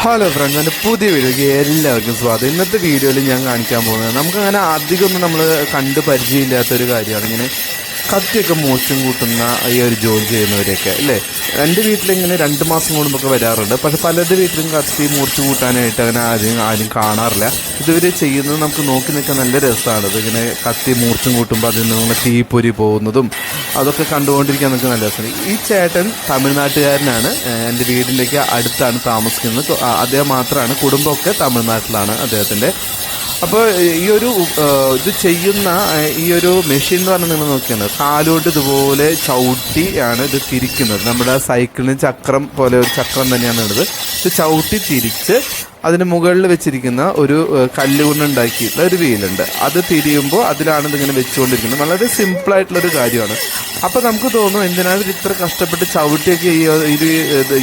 Hello friends എന്റെ പുതിയ വീഡിയോയ്ക്ക് എല്ലാവർക്കും സ്വാഗതം. ഇന്നത്തെ വീഡിയോയിൽ ഞാൻ കാണിക്കാൻ പോകുന്നത് നമുക്കങ്ങനെ അധികമൊന്നും നമ്മൾ കണ്ട് പരിചയമില്ലാത്തൊരു കാര്യമാണ്. ഇങ്ങനെ കത്തിയൊക്കെ മോശം കൂട്ടുന്ന ഈ ഒരു ജോലി ചെയ്യുന്നവരെയൊക്കെ അല്ലേ? എന്റെ വീട്ടിലിങ്ങനെ രണ്ട് മാസം കൂടുമ്പോൾ വരാറുണ്ട്. പക്ഷെ പലരുടെ വീട്ടിലും കത്തി മൂർച്ച കൂട്ടാനായിട്ട് അങ്ങനെ ആരും ആരും കാണാറില്ല. ഇതുവർ ചെയ്യുന്നത് നമുക്ക് നോക്കി നിൽക്കാൻ നല്ല രസമാണ്. ഇതിങ്ങനെ കത്തി മൂർച്ചം കൂട്ടുമ്പോൾ അതിൽ നിന്ന് തീപ്പൊരി പോകുന്നതും അതൊക്കെ കണ്ടുകൊണ്ടിരിക്കാൻ നമുക്ക് നല്ല രസമാണ്. ഈ ചേട്ടൻ തമിഴ്നാട്ടുകാരനാണ്. എന്റെ വീടിലേക്ക് അടുത്താണ് താമസിക്കുന്നത്. അദ്ദേഹം മാത്രമാണ്. കുടുംബമൊക്കെ തമിഴ്നാട്ടിലാണ് അദ്ദേഹത്തിന്റെ അപ്പോൾ ഈ ഒരു ഇത് ചെയ്യുന്ന ഈ ഒരു മെഷീൻ എന്ന് പറഞ്ഞാൽ നിങ്ങൾ നോക്കിയാണ് കാലുകൊണ്ട് ഇതുപോലെ ചവിട്ടി ആണ് ഇത് തിരിക്കുന്നത്. നമ്മുടെ സൈക്കിളിന് ചക്രം പോലെ ഒരു ചക്രം തന്നെയാണ് ഉള്ളത്. ഇത് ചവിട്ടി തിരിച്ച് അതിന് മുകളിൽ വെച്ചിരിക്കുന്ന ഒരു കല്ലുകൊണ്ട് കല്ല് കൊണ്ടുണ്ടാക്കിയിട്ടുള്ള ഒരു വീലുണ്ട് അത് തിരിയുമ്പോൾ അതിലാണ് ഇതിങ്ങനെ വെച്ചുകൊണ്ടിരിക്കുന്നത്. വളരെ സിമ്പിളായിട്ടുള്ളൊരു കാര്യമാണ്. അപ്പോൾ നമുക്ക് തോന്നും എന്തിനാണ് ഇവർ ഇത്ര കഷ്ടപ്പെട്ട് ചവിട്ടിയൊക്കെ ഈ ഒരു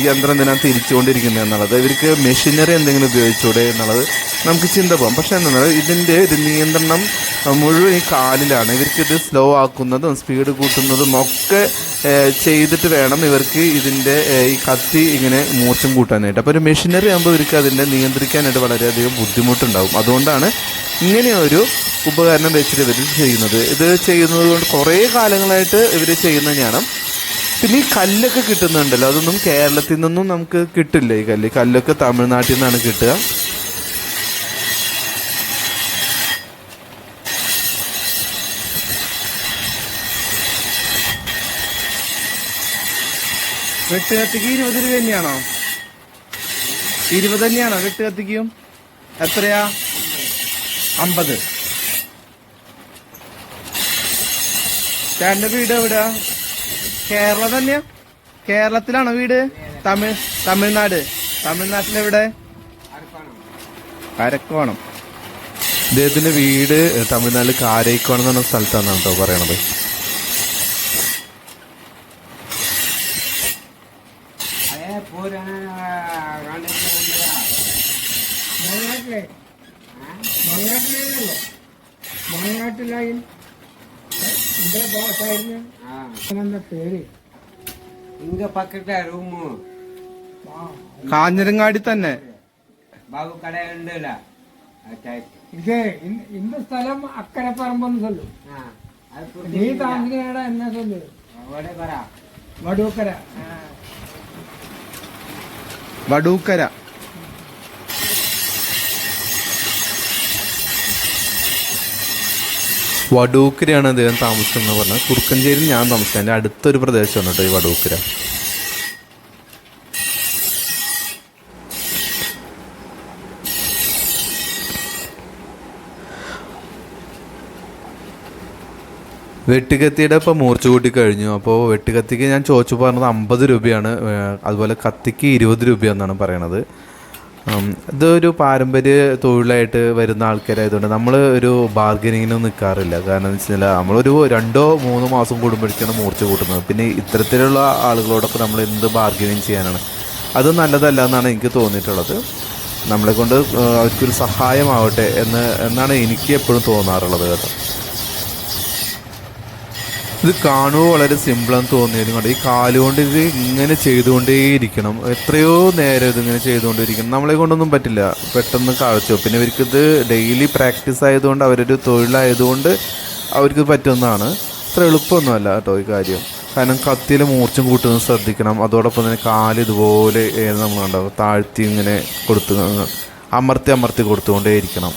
യന്ത്രം എന്തിനാണ് തിരിച്ചുകൊണ്ടിരിക്കുന്നത് എന്നുള്ളത്? ഇവർക്ക് മെഷീനറി എന്തെങ്കിലും ഉപയോഗിച്ചൂടെ എന്നുള്ളത് നമുക്ക് ചിന്ത പോകാം പക്ഷേ എന്താണ് ഇതിന്റെ ഒരു നിയന്ത്രണം മുഴുവൻ ഈ കാലിലാണ്. ഇവർക്ക് ഇത് സ്ലോ ആക്കുന്നതും സ്പീഡ് കൂട്ടുന്നതും ഒക്കെ ചെയ്തിട്ട് വേണം ഇവർക്ക് ഇതിന്റെ ഈ കത്തി ഇങ്ങനെ മൂർച്ചം കൂട്ടാനായിട്ട്. അപ്പോൾ ഒരു മെഷീനറി ആകുമ്പോൾ ഇവർക്ക് അതിന്റെ നിയന്ത്രിക്കാനായിട്ട് വളരെയധികം ബുദ്ധിമുട്ടുണ്ടാകും അതുകൊണ്ടാണ് ഇങ്ങനെ ഒരു ഉപകരണം വെച്ചിട്ട് ഇവർ ചെയ്യുന്നത്. ഇത് ചെയ്യുന്നത് കൊണ്ട് കുറേ കാലങ്ങളായിട്ട് ഇവർ ചെയ്യുന്നത് തന്നെയാണ് പിന്നെ ഈ കല്ലൊക്കെ കിട്ടുന്നുണ്ടല്ലോ അതൊന്നും കേരളത്തിൽ നിന്നൊന്നും നമുക്ക് കിട്ടില്ല ഈ കല്ല്. കല്ലൊക്കെ തമിഴ്നാട്ടിൽ നിന്നാണ് കിട്ടുക. വെട്ട് കത്തിക്ക് ഇരുപത് രൂപ തന്നെയാണോ? ഇരുപത് തന്നെയാണോ വെട്ട് കത്തിക്കും. എത്രയാ? അമ്പത്. ചേട്ടന്റെ വീട് എവിടെയാ കേരള തന്നെയാ? കേരളത്തിലാണോ വീട്? തമിഴ് തമിഴ്നാട്. തമിഴ്നാട്ടിലെവിടെ കരക്കോണം ഇദ്ദേഹത്തിന്റെ വീട് തമിഴ്നാട്ടിൽ കാരൈക്കോണം എന്ന് സ്ഥലത്താണ് കേട്ടോ പറയണത്. ಫೋನ್ ആ, കാഞ്ഞിരങ്ങാടി തന്നെ. ബാബു ಕಡೆ ಉಂಡಲ್ಲ സ്ഥലം അക്കരെ പറമ്പെന്ന് ചൊല്ലു നീ താമസിക്കണേടാ എന്നാ ചൊല്ലു അവിടെ വടൂക്കര ആ. വടൂക്കര. വടൂക്കരയാണ് അദ്ദേഹം താമസിക്കുന്നത് പറഞ്ഞത്. കുറുക്കഞ്ചേരി ഞാൻ താമസിച്ചത്. എന്റെ അടുത്തൊരു പ്രദേശം കേട്ടോ ഈ വടൂക്കര. വെട്ടുകത്തിയുടെ ഇപ്പോൾ മൂർച്ച കൂട്ടി കഴിഞ്ഞു. അപ്പോൾ വെട്ടുകത്തിക്ക് ഞാൻ ചോദിച്ചു പറഞ്ഞത് അമ്പത് രൂപയാണ്. അതുപോലെ കത്തിക്ക് ഇരുപത് രൂപയെന്നാണ് പറയണത്. ഇതൊരു പാരമ്പര്യ തൊഴിലായിട്ട് വരുന്ന ആൾക്കാരായതുകൊണ്ട് നമ്മൾ ഒരു ബാർഗനിങ്ങിനും നിൽക്കാറില്ല കാരണം എന്ന് വെച്ചാൽ നമ്മളൊരു രണ്ടോ മൂന്നോ മാസം കൂടുമ്പോഴേക്കാണ് മൂർച്ച കൂട്ടുന്നത്. പിന്നെ ഇത്തരത്തിലുള്ള ആളുകളോടൊപ്പം നമ്മൾ എന്ത് ബാർഗനിങ് ചെയ്യാനാണ്? അത് നല്ലതല്ല എന്നാണ് എനിക്ക് തോന്നിയിട്ടുള്ളത്. നമ്മളെ കൊണ്ട് അവർക്കൊരു സഹായമാവട്ടെ എന്ന് എന്നാണ് എനിക്ക് എപ്പോഴും തോന്നാറുള്ളത് കേട്ടോ. ഇത് കാണുമ്പോൾ വളരെ സിമ്പിളാന്ന് തോന്നിയതും കൊണ്ട്? ഈ കാലുകൊണ്ട് ഇത് ഇങ്ങനെ ചെയ്തുകൊണ്ടേയിരിക്കണം. എത്രയോ നേരം ഇതിങ്ങനെ ചെയ്തുകൊണ്ടിരിക്കണം നമ്മളെ കൊണ്ടൊന്നും പറ്റില്ല. പെട്ടെന്ന് കാഴ്ച പിന്നെ ഇവർക്കിത് ഡെയിലി പ്രാക്ടീസ് ആയതുകൊണ്ട് അവരൊരു തൊഴിലായതുകൊണ്ട് അവർക്ക് പറ്റുന്നതാണ്. അത്ര എളുപ്പമൊന്നുമല്ല കേട്ടോ ഈ കാര്യം. കാരണം കത്തിയിൽ മൂർച്ചം കൂട്ടുന്നത് ശ്രദ്ധിക്കണം. അതോടൊപ്പം തന്നെ കാൽ ഇതുപോലെ നമ്മൾ കണ്ടാവും താഴ്ത്തി ഇങ്ങനെ കൊടുത്ത് അമർത്തി അമർത്തി കൊടുത്തുകൊണ്ടേയിരിക്കണം.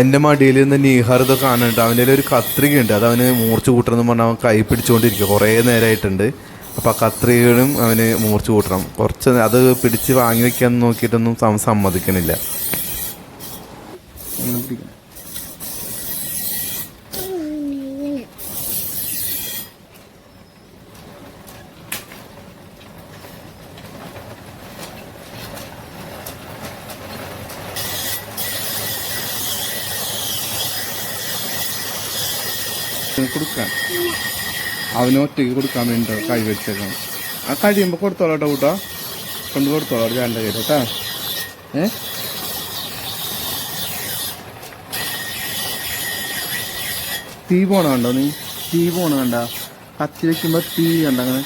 എന്റെ മടിയിൽ നിന്ന് നീഹാർ ഇതൊക്കെ കാണുന്നുണ്ട്. അവന്റെ ഒരു കത്രികയുണ്ട്. അത് അവന് മൂർച്ച കൂട്ടണം പറഞ്ഞാൽ അവൻ കൈ പിടിച്ചുകൊണ്ടിരിക്കുക കുറേ നേരമായിട്ടുണ്ട് അപ്പോൾ ആ കത്രികകളും അവന് മൂർച്ച കൂട്ടണം. കുറച്ച് അത് പിടിച്ച് വാങ്ങി വെക്കാൻ നോക്കിയിട്ടൊന്നും സമ്മതിക്കണില്ല. കൊടുക്കാൻ. അവന് ഒറ്റയ്ക്ക് കൊടുക്കാൻ വേണ്ടി കഴി വെച്ചേക്കണം ആ കഴിയുമ്പോൾ കൊടുത്തോളാം കേട്ടോ കൂട്ടോ. കൊണ്ട് കൊടുത്തോളാം രണ്ട് കയ്യിൽ കേട്ടാ ഏ? തീ പോണ കണ്ടോ നീ? തീ പോണ കണ്ട. കത്തി വെക്കുമ്പോ തീ കണ്ട അങ്ങനെ.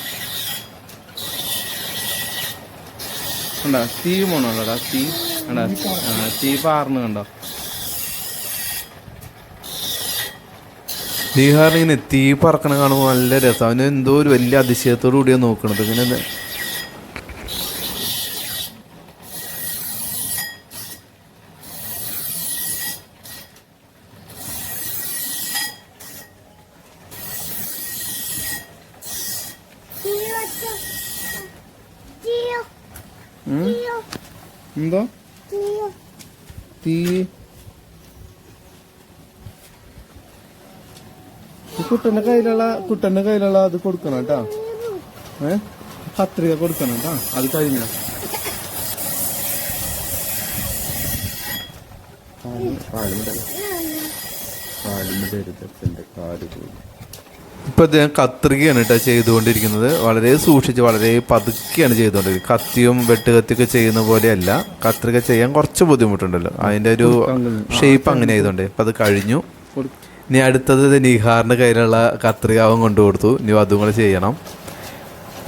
കണ്ട തീ പോണോടാ തീ. കണ്ട തീ പാർന്ന് കണ്ടോ? ബീഹാറിൽ ഇങ്ങനെ തീ പറക്കണ കാണുമ്പോൾ നല്ല രസം. അവന് എന്തോ ഒരു വലിയ അതിശയത്തോടു കൂടിയാണ് നോക്കണത്. ഇങ്ങനെ എന്താ ഉം? എന്തോ? തീ. കുട്ടന്റെ കയ്യിലുള്ള കുട്ടന്റെ കയ്യിലുള്ള അത് കൊടുക്കണം കേട്ടാ. ഏ? കത്രിക കൊടുക്കണം കേട്ടാ. അത് കഴിഞ്ഞ. ഇപ്പൊ അദ്ദേഹം കത്രികയാണ് കേട്ടോ ചെയ്തുകൊണ്ടിരിക്കുന്നത്. വളരെ സൂക്ഷിച്ച് വളരെ പതുക്കെയാണ് ചെയ്തുകൊണ്ടിരിക്കുന്നത്. കത്തിയും വെട്ടുകത്തിയൊക്കെ ചെയ്യുന്ന പോലെയല്ല. കത്രിക ചെയ്യാൻ കുറച്ച് ബുദ്ധിമുട്ടുണ്ടല്ലോ. അതിന്റെ ഒരു ഷേപ്പ് അങ്ങനെ ആയതുകൊണ്ട്. അപ്പൊ അത് കഴിഞ്ഞു. ഇനി അടുത്തത് നിഹാറിന്റെ കയ്യിലുള്ള കത്രിക അവൻ കൊണ്ടു കൊടുത്തു. ഇനി അതും കൂടെ ചെയ്യണം.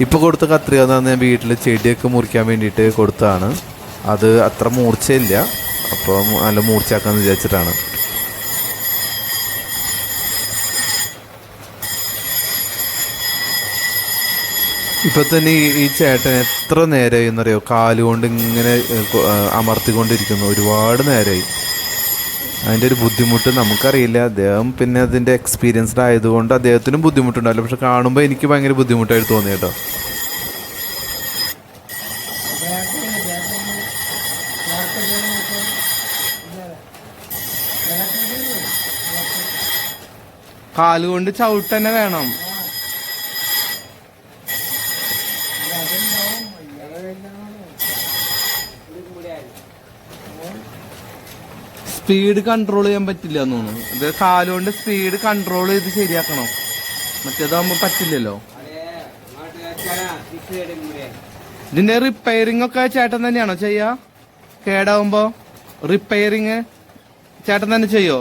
ഇപ്പോൾ കൊടുത്ത കത്രിക എന്ന് പറഞ്ഞാൽ വീട്ടിൽ ചെടിയൊക്കെ മുറിക്കാൻ വേണ്ടിയിട്ട് കൊടുത്തതാണ്. അത് അത്ര മൂർച്ചയില്ല. അപ്പോൾ നല്ല മൂർച്ചയാക്കാമെന്ന് വിചാരിച്ചിട്ടാണ്. ഇപ്പൊ തന്നെ ഈ ചേട്ടൻ എത്ര നേരമായി എന്നറിയോ? കാലുകൊണ്ട് ഇങ്ങനെ അമർത്തിക്കൊണ്ടിരിക്കുന്നു. ഒരുപാട് നേരമായി അതിന്റെ ഒരു ബുദ്ധിമുട്ട് നമുക്കറിയില്ല. അദ്ദേഹം പിന്നെ അതിന്റെ എക്സ്പീരിയൻസ്ഡ് ആയതുകൊണ്ട് അദ്ദേഹത്തിനും ബുദ്ധിമുട്ടുണ്ടാവില്ല. പക്ഷെ കാണുമ്പോൾ എനിക്ക് ഭയങ്കര ബുദ്ധിമുട്ടായിട്ട് തോന്നി കേട്ടോ. കാലുകൊണ്ട് ചവിട്ടന്നെ വേണം. സ്പീഡ് കൺട്രോൾ ചെയ്യാൻ പറ്റില്ല എന്ന് തോന്നുന്നു. ഇത് കാലുകൊണ്ട് സ്പീഡ് കൺട്രോൾ ചെയ്ത് ശരിയാക്കണം. മറ്റേതാകുമ്പോൾ പറ്റില്ലല്ലോ. ഇതിന്റെ റിപ്പയറിംഗ് ഒക്കെ ചേട്ടൻ തന്നെയാണോ ചെയ്യാ? കേടാവുമ്പോ റിപ്പയറിങ് ചേട്ടൻ തന്നെ ചെയ്യോ?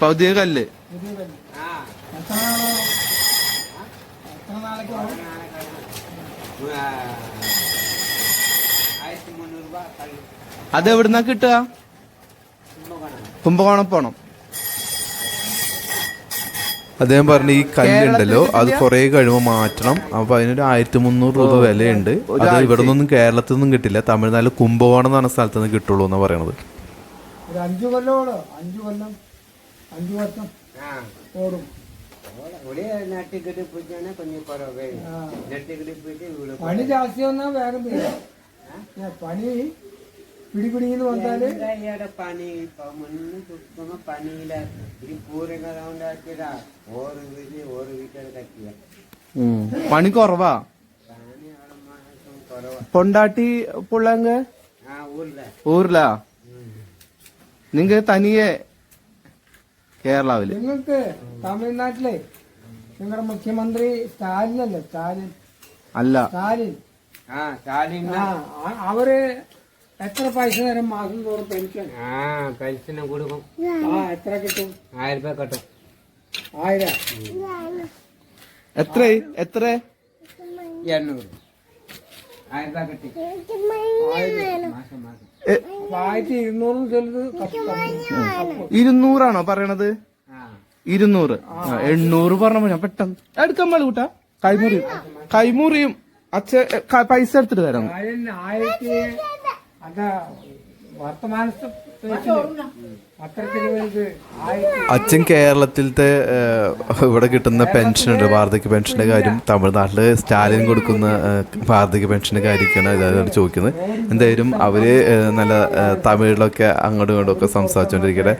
പുതിയ കല്ല്. പുതിയ കല്ല് അത് എവിടുന്നാ കിട്ടുക? കുംഭകോണം പോണം. അദ്ദേഹം പറഞ്ഞു ഈ കല്ലുണ്ടല്ലോ അത് കുറെ കഴിയുമ്പോൾ മാറ്റണം. അപ്പൊ അതിനൊരു ആയിരത്തി മുന്നൂറ് രൂപ വിലയുണ്ട്. അത് ഇവിടെ നിന്നും കേരളത്തിൽ നിന്നും കിട്ടില്ല. തമിഴ്നാട്ടിൽ കുംഭകോണം എന്ന് പറഞ്ഞ സ്ഥലത്ത് നിന്ന് കിട്ടുള്ളൂ എന്നാ പറയണത്. ഒരു അഞ്ചു കൊല്ലം അഞ്ചു കൊല്ലം. അഞ്ചു വർഷം ആ ഓടും. ഒരേ നട്ടിക്കിട്ട് പോയിട്ടാണ് കൊഞ്ഞു കുറവ് ആ. നട്ടിക്കിട്ട് പോയിട്ട് ഇവിടെ പണി ജാസ്തി വന്നാ വേഗം തീരും ഏ, പണി പിടിപിടിന്ന് വന്നാൽ എന്താ ഇയാടെ പണി ഇപ്പൊ മുന്ന് കുത്തുമ്പോ പണിയില്ല ഈ പൂരൊക്കെ ഉണ്ടാക്കിയതാ ഓറ് വീട് ഓറ് വീട്ടിൽ കത്തിയ പണി കുറവാ പണി അവിടെ മാസം കുറവാ പൊണ്ടാട്ടി പുള്ളങ്ക ആ ഊരിലെ ഊരിലാ നിങ്ങ തനിയെ കേരളാവിൽ. നിങ്ങൾക്ക് തമിഴ്നാട്ടിലെ നിങ്ങളുടെ മുഖ്യമന്ത്രി സ്റ്റാലിൻ അല്ലേ സ്റ്റാലിൻ. അല്ല. സ്റ്റാലിൻ. ആ സ്റ്റാലിൻ ആ ആ- അവർ എത്ര പൈസ തരും മാസം തോറും പെൻഷൻ? ആ പെൻഷന് കൊടുക്കും. ആ എത്ര കിട്ടും? ആയിരം രൂപ കിട്ടും. ആയിരം. എത്ര എത്ര എണ്ണൂറ്. ഇരുന്നൂറാണോ പറയണത്? ഇരുന്നൂറ്. എണ്ണൂറ് പറഞ്ഞപ്പോ ഞാൻ പെട്ടെന്ന്. എടുക്കാൻ പാടില്ല കൂട്ടാ. കൈമുറിയും കൈമുറിയും അച്ഛ പൈസ എടുത്തിട്ട് തരാം. അച്ഛൻ കേരളത്തിലത്തെ ഇവിടെ കിട്ടുന്ന പെൻഷനുണ്ട് വാർദ്ധക്യ പെൻഷന്റെ കാര്യം തമിഴ്നാട്ടിൽ സ്റ്റാലിൻ കൊടുക്കുന്ന വാർദ്ധക്യ പെൻഷന്റെ കാര്യമൊക്കെയാണ് ഇതായിട്ട് ചോദിക്കുന്നത്. എന്തായാലും അവർ നല്ല തമിഴിലൊക്കെ അങ്ങോട്ടും ഇങ്ങോട്ടും ഒക്കെ സംസാരിച്ചുകൊണ്ടിരിക്കട്ടെ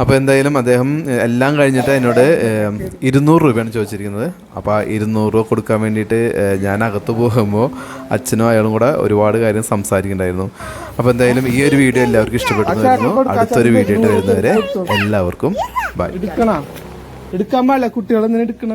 അപ്പോൾ എന്തായാലും അദ്ദേഹം എല്ലാം കഴിഞ്ഞിട്ട് എന്നോട് ഇരുന്നൂറ് രൂപയാണ് ചോദിച്ചിരിക്കുന്നത്. അപ്പോൾ ആ ഇരുന്നൂറ് രൂപ കൊടുക്കാൻ വേണ്ടിയിട്ട് ഞാൻ അകത്ത് പോകുമ്പോൾ അച്ഛനും അയാളും കൂടെ ഒരുപാട് കാര്യം സംസാരിക്കുന്നുണ്ടായിരുന്നു. അപ്പോൾ എന്തായാലും ഈ ഒരു വീഡിയോ എല്ലാവർക്കും ഇഷ്ടപ്പെട്ടു അടുത്തൊരു വീഡിയോ ആയിട്ട് വരുന്നവരെ എല്ലാവർക്കും ബൈ. എടുക്കണം? എടുക്കാൻ പാടില്ല കുട്ടികളെ എന്തിനാ എടുക്കണ?